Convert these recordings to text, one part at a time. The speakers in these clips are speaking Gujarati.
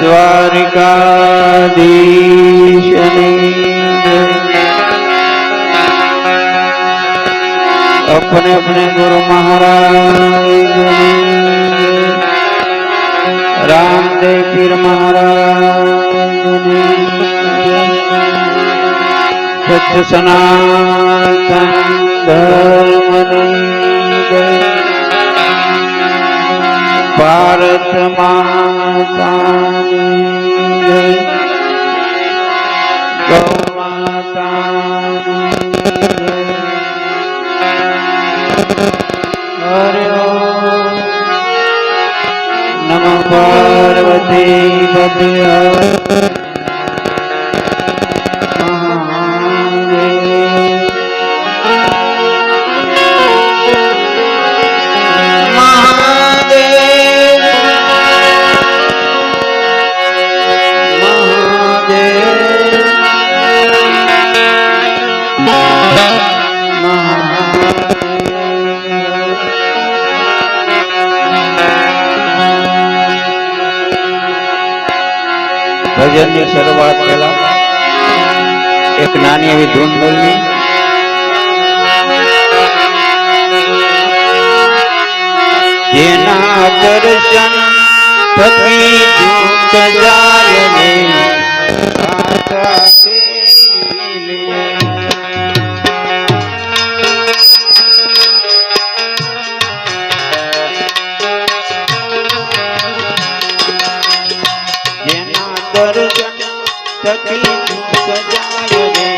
द्वारिकाधीश अपने अपने गुरु महाराज। रामदेव पीर महाराज। सत्य सनातन धर्म ભારત માતા ગૌ માતા નમ પાર્વતી પદ્યા ભજનની શરૂઆત પહેલા એક નાની એવી ધૂન બોલવી જેના દર્શન થકી દુઃખ જાય ને આશા તેરી લે. જેના દર્શન થકી દુઃખ જાય રે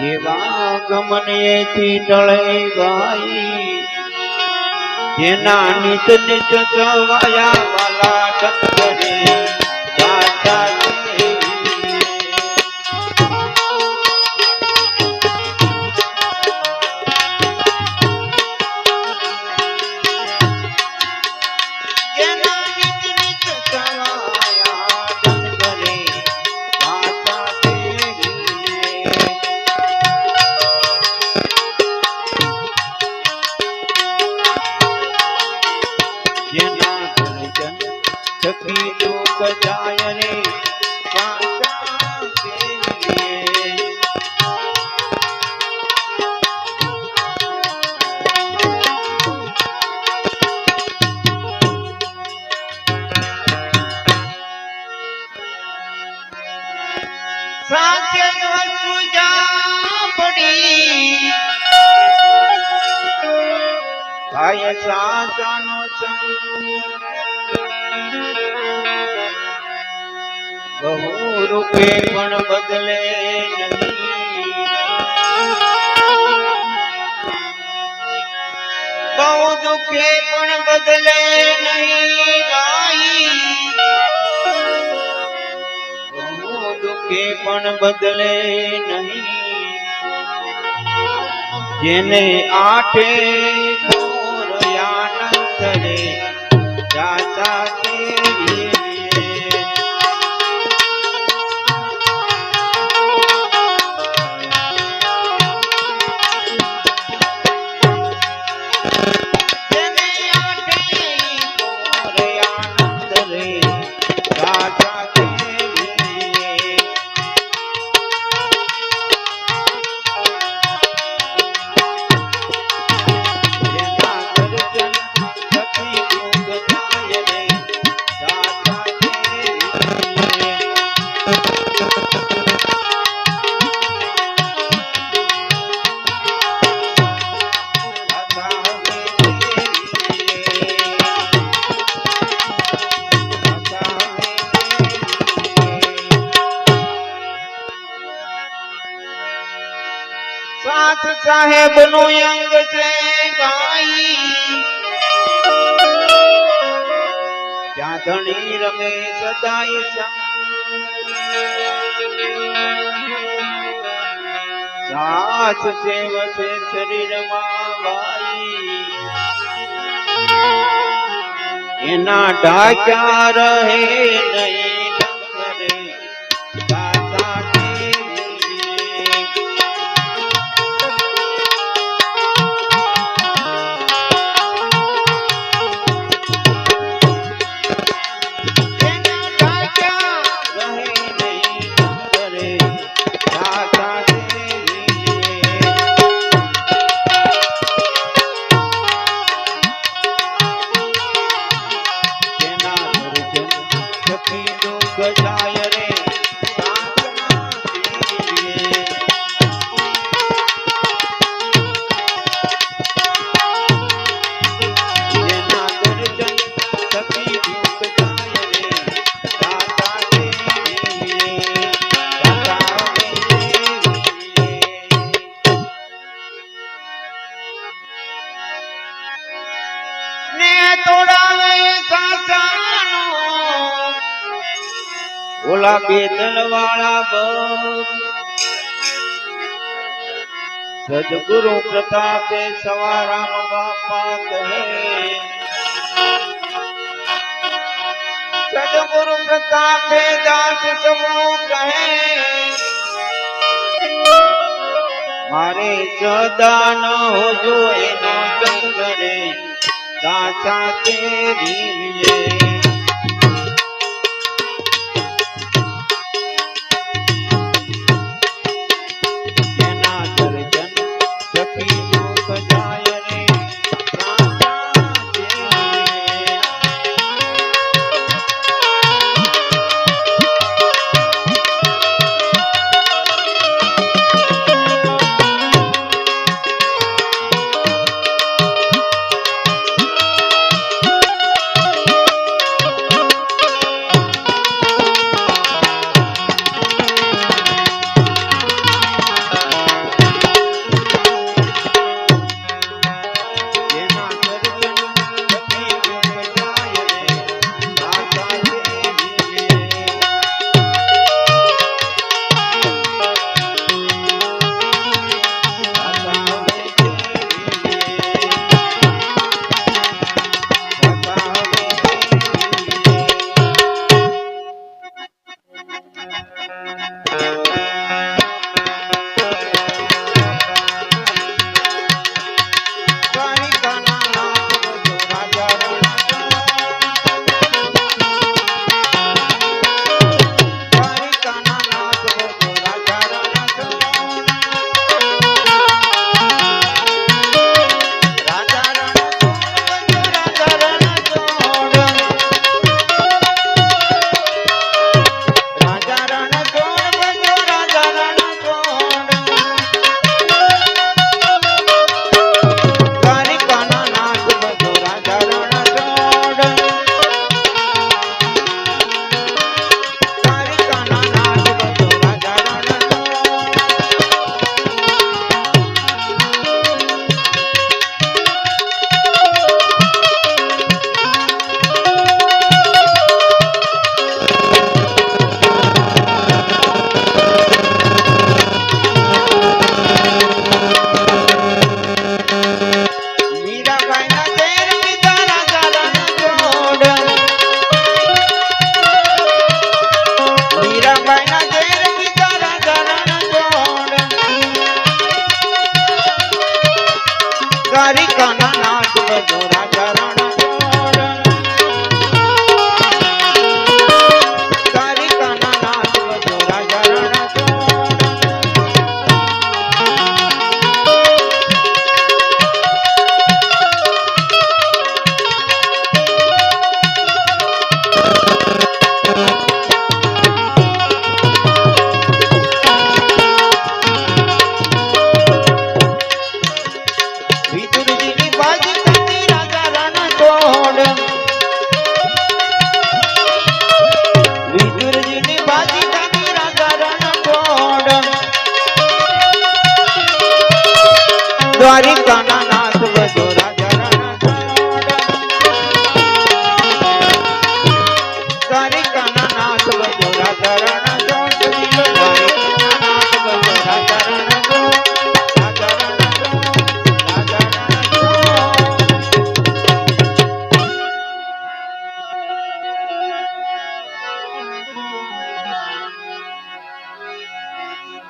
એવા ગમનયથી ટળે ભાઈ જેના નિત નિત ચવાયા વાલા ટકરે બહુ રૂપે પણ બદલે બહુ દુઃખે પણ બદલે નહીં ગાઈ બહુ દુઃખે પણ બદલે નહીં જેને આઠે बनो से बाई सास सेव से शरीर माई इना डाक्या रहे नहीं। તલવાળા બપ. સદગુરુ પ્રતાપે સવારામ બાપા કહે સદગુરુ પ્રતાપે દાસ સમો કહે. મારે સદા ન હોજો એનો ચંદ્રે, સાચા તેરી